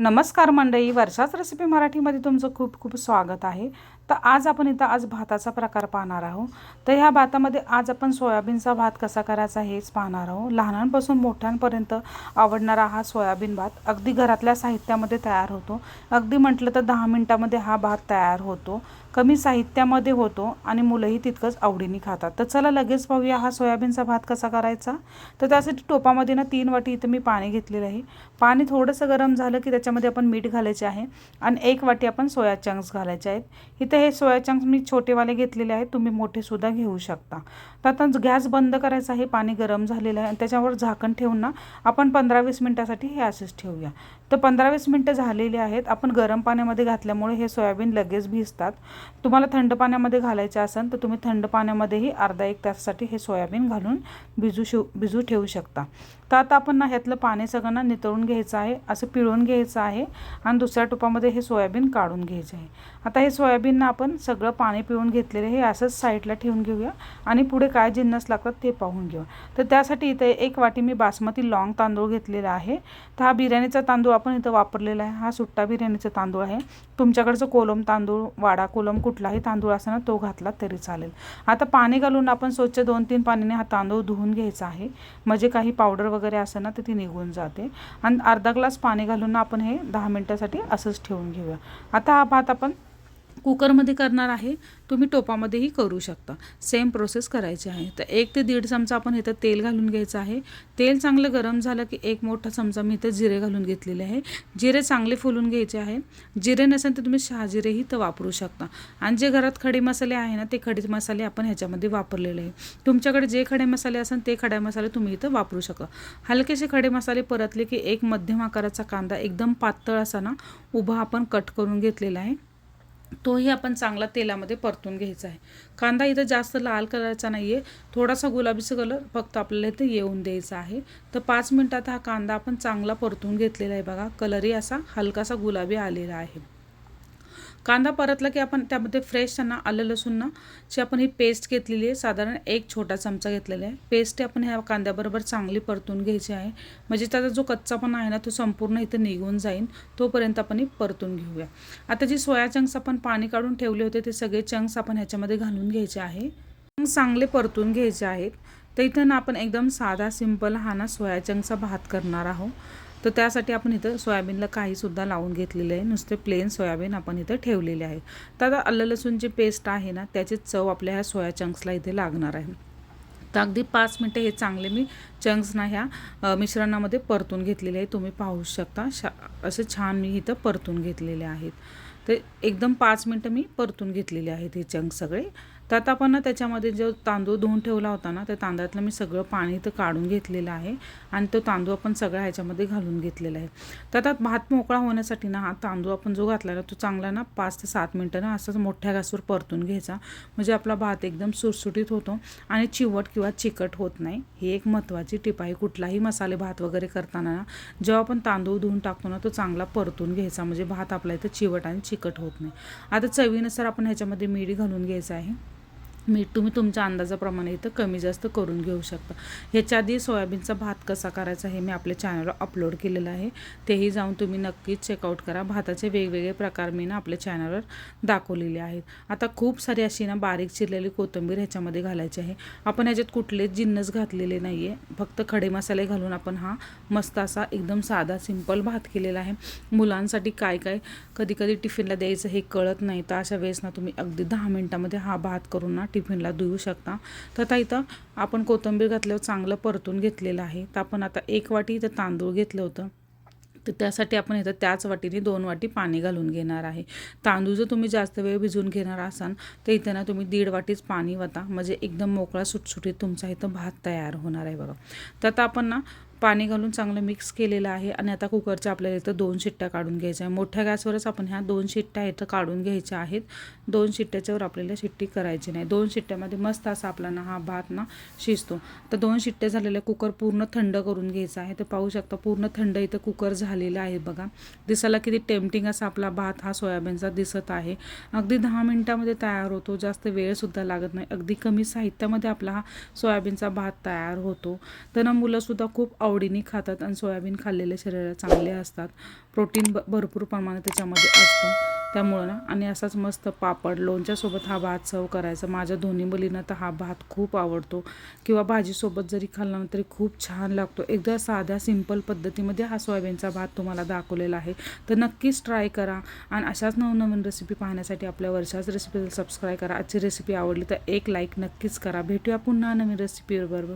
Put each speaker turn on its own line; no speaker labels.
नमस्कार मंडळी वर्षाच रेसिपी मराठीमध्ये तुमचं खूप खूप स्वागत आहे. तर आज आपण इथं आज भाताचा प्रकार पाहणार आहोत. तर ह्या भातामध्ये आज आपण सोयाबीनचा भात कसा करायचा हेच पाहणार आहोत. लहानांपासून मोठ्यांपर्यंत आवडणारा हा सोयाबीन भात अगदी घरातल्या साहित्यामध्ये तयार होतो. अगदी म्हटलं तर दहा मिनटामध्ये हा भात तयार होतो. कमी साहित्यामध्ये होतो आणि मुलंही तितकंच आवडीने खातात. तर चला लगेच पाहूया हा सोयाबीनचा भात कसा करायचा. तर त्यासाठी टोपामध्ये ना तीन वाटी इथं मी पाणी घेतलेलं आहे. पाणी थोडंसं गरम झालं की त्याच्यामध्ये आपण मीठ घालायचे आहे आणि एक वाटी आपण सोया चंक्स घालायचे आहेत. इथं हे सोया चंक्स मी छोटेवाले घेतलेले आहेत तुम्ही मोठेसुद्धा घेऊ शकता. तर आता गॅस बंद करायचा आहे पाणी गरम झालेलं आहे आणि त्याच्यावर झाकण ठेवून ना आपण पंधरा वीस मिनटासाठी हे असेच ठेवूया. तर पंधरा वीस मिनटं झालेली आहेत आपण गरम पाण्यामध्ये घातल्यामुळे हे सोयाबीन लगेच भिजतात. तुम्हाला थंड पाण्यामध्ये घालायचे असेल तर तुम्ही थंड पाण्यामध्येही अर्धा एक तासासाठी हे सोयाबीन घालून भिजू शिव भिजू ठेवू शकता. तर आता आपण ना ह्यातलं पाणी सगळ्यांना नितळून घ्यायचं आहे असं पिळून घ्यायचं आहे आणि दुसऱ्या टोपामध्ये हे सोयाबीन काढून घ्यायचे आहे. आता हे सोयाबीनना आपण सगळं पाणी पिळून घेतलेलं हे असंच साईडला ठेवून घेऊया आणि पुढे काय जिन्नस लागतात ते पाहून घेऊ तर त्यासाठी इथे एक वाटी मी बासमती लॉंग तांदूळ घेतलेला आहे. तर हा बिर्याणीचा तांदूळ आपण इथं वापरलेला आहे. हा सुट्टा बिर्याणीचा तांदूळ आहे. तुमच्याकडचं कोलम तांदूळ वाडा कोलम कुठलाही तांदूळ असा ना तो घातला तरी चालेल. आता पाणी घालून आपण स्वच्छ दोन तीन पाण्याने हा तांदूळ धुवून घ्यायचा आहे. म्हणजे काही पावडर वगैरे असं ना तर ती निघून जाते. आणि अर्धा ग्लास पाणी घालून आपण हे दहा मिनटासाठी असंच ठेवून घेऊया. आता हा भात आपण कुकरमध्ये करणार आहे तुम्ही टोपामध्येही करू शकता. सेम प्रोसेस करायची आहे. तर एक ते दीड चमचा आपण इथं तेल घालून घ्यायचं आहे. तेल चांगलं गरम झालं की एक मोठा चमचा मी इथं जिरे घालून घेतलेले आहे. जिरे चांगले फुलून घ्यायचे आहे. जिरे नसेल तर तुम्ही शहाजिरेही तर वापरू शकता. आणि जे घरात खडे मसाले आहे ना ते खडे मसाले आपण ह्याच्यामध्ये वापरलेले आहे. तुमच्याकडे जे खडे मसाले असेल ते खडे मसाले तुम्ही इथं वापरू शकता. हलकेसे खडे मसाले परतले की एक मध्यम आकाराचा कांदा एकदम पातळ असा ना उभा आपण कट करून घेतलेला आहे. तोही आपण चांगला तेलामध्ये परतून घ्यायचा आहे. कांदा इथं जास्त लाल कलरचा नाही आहे थोडासा गुलाबीचा कलर फक्त आपल्याला इथं येऊन द्यायचा आहे. तर पाच मिनटात हा कांदा आपण चांगला परतून घेतलेला आहे बघा. कलरही असा हलकासा गुलाबी आलेला आहे. कांदा परतला की आपण त्यामध्ये फ्रेश त्यांना आलं लसूण ना ची आपण ही पेस्ट घेतलेली आहे. साधारण एक छोटा चमचा घेतलेला आहे. पेस्ट आपण ह्या कांद्याबरोबर चांगली परतून घ्यायची आहे. म्हणजे त्याचा जो कच्चापणा आहे ना तो संपूर्ण इथं निघून जाईल तोपर्यंत आपण ही परतून घेऊया. आता जी सोया चंक्स आपण पाणी काढून ठेवले होते ते सगळे चंक्स आपण ह्याच्यामध्ये घालून घ्यायचे आहे. चांगले परतून घ्यायचे आहेत. तर इथं ना आपण एकदम साधा सिंपल हा ना सोया चंक्सचा भात करणार आहोत. तर त्यासाठी आपण इथं सोयाबीनला काहीसुद्धा लावून घेतलेलं आहे. नुसते प्लेन सोयाबीन आपण इथं ठेवलेले आहे. तर आता आलं लसूणची पेस्ट आहे ना त्याची चव आपल्या ह्या सोया चंक्सला इथे लागणार आहे. तर अगदी पाच मिनटं हे चांगले मी चंक्स ना ह्या मिश्रणामध्ये परतून घेतलेले आहे. तुम्ही पाहू शकता. शा असे छान मी इथं परतून घेतलेले आहेत. तर एकदम पाच मिनटं मी परतून घेतलेले आहेत हे चंक्स सगळे. तर आता आपण ना त्याच्यामध्ये जो तांदूळ धुवून ठेवला होता ना त्या तांदळातलं मी सगळं पाणी इथं काढून घेतलेलं आहे आणि तो तांदूळ आपण सगळा ह्याच्यामध्ये घालून घेतलेला आहे. तर आता भात मोकळा होण्यासाठी ना हा तांदूळ आपण जो घातला ना तो चांगला ना पाच ते सात मिनटं ना असंच मोठ्या गॅसवर परतून घ्यायचा. म्हणजे आपला भात एकदम सुटसुटीत होतो आणि चिवट किंवा चिकट होत नाही. ही एक महत्त्वाची टिप आहे. कुठलाही मसाले भात वगैरे करताना ना जेव्हा आपण तांदूळ धुवून टाकतो ना तो चांगला परतून घ्यायचा. म्हणजे भात आपला इथं चिवट आणि चिकट होत नाही. आता चवीनुसार आपण ह्याच्यामध्ये मीठ घालून घ्यायचं आहे. मीठ तुम्ही तुमच्या अंदाजाप्रमाणे इथं कमी जास्त करून घेऊ शकता. ह्याच्या आधी सोयाबीनचा भात कसा करायचा हे मी आपल्या चॅनलवर अपलोड केलेलं आहे. तेही जाऊन तुम्ही नक्कीच चेकआउट करा. भाताचे वेगवेगळे प्रकार मी ना आपल्या चॅनलवर दाखवलेले आहेत. आता खूप सारी अशी ना बारीक चिरलेली कोथिंबीर ह्याच्यामध्ये घालायची आहे. आपण ह्याच्यात कुठलेच जिन्नस घातलेले नाही आहे फक्त खडे मसाले घालून आपण हा मस्त असा एकदम साधा सिंपल भात केलेला आहे. मुलांसाठी काय काय कधी कधी टिफिनला द्यायचं हे कळत नाही. तर अशा वेळेस ना तुम्ही अगदी दहा मिनटामध्ये हा भात करून ना टिफिनला देऊ शकता. तर आता इथं आपण कोथिंबीर घातल्यावर चांगलं परतून घेतलेलं आहे. तर आपण आता एक वाटी इथं तांदूळ घेतलं होतं. तर त्यासाठी आपण इथं त्याच वाटीने दोन वाटी पाणी घालून घेणार आहे. तांदूळ जर तुम्ही जास्त वेळ भिजवून घेणार असाल तर इथं ना तुम्ही दीड वाटीच पाणी वता. म्हणजे एकदम मोकळा सुटसुटीत तुमचा इथं भात तयार होणार आहे बघा. तर आता आपण ना पाणी घालून चांगलं मिक्स केलेलं आहे. आणि आता कुकरच्या आपल्याला इथं दोन शिट्ट्या काढून घ्यायच्या आहे मोठ्या गॅसवरच आपण ह्या दोन शिट्ट्या इथं काढून घ्यायच्या आहेत. दोन शिट्ट्याच्यावर आपल्याला शिट्टी करायची नाही. दोन शिट्ट्यामध्ये मस्त असा आपला ना हा भात ना शिजतो. तर दोन शिट्ट्या झालेल्या कुकर पूर्ण थंड करून घ्यायचा आहे. तर पाहू शकता पूर्ण थंड इथं कुकर झालेला आहे बघा. दिसायला किती टेम्पटिंग असा आपला भात हा सोयाबीनचा दिसत आहे. अगदी दहा मिनटामध्ये तयार होतो. जास्त वेळसुद्धा लागत नाही. अगदी कमी साहित्यामध्ये आपला हा सोयाबीनचा भात तयार होतो. तर ना मुलंसुद्धा खूप आवडीने खातात आणि सोयाबीन खाल्लेले शरीराला चांगले असतात. प्रोटीन ब भरपूर प्रमाणात त्याच्यामध्ये असतं. त्यामुळं ना आणि असाच मस्त पापड लोणच्यासोबत हा भात सर्व करायचा. माझ्या दोन्ही मुलींना तर हा भात खूप आवडतो. किंवा भाजीसोबत जरी खाल्ला ना तरी खूप छान लागतो. एकदा साध्या सिंपल पद्धतीमध्ये हा सोयाबीनचा भात तुम्हाला दाखवलेला आहे. तर नक्कीच ट्राय करा. आणि अशाच नवनवीन रेसिपी पाहण्यासाठी आपल्या वर्षाच रेसिपीला सबस्क्राईब करा. आजची रेसिपी आवडली तर एक लाईक नक्कीच करा. भेटूया पुन्हा नवीन रेसिपीबरोबर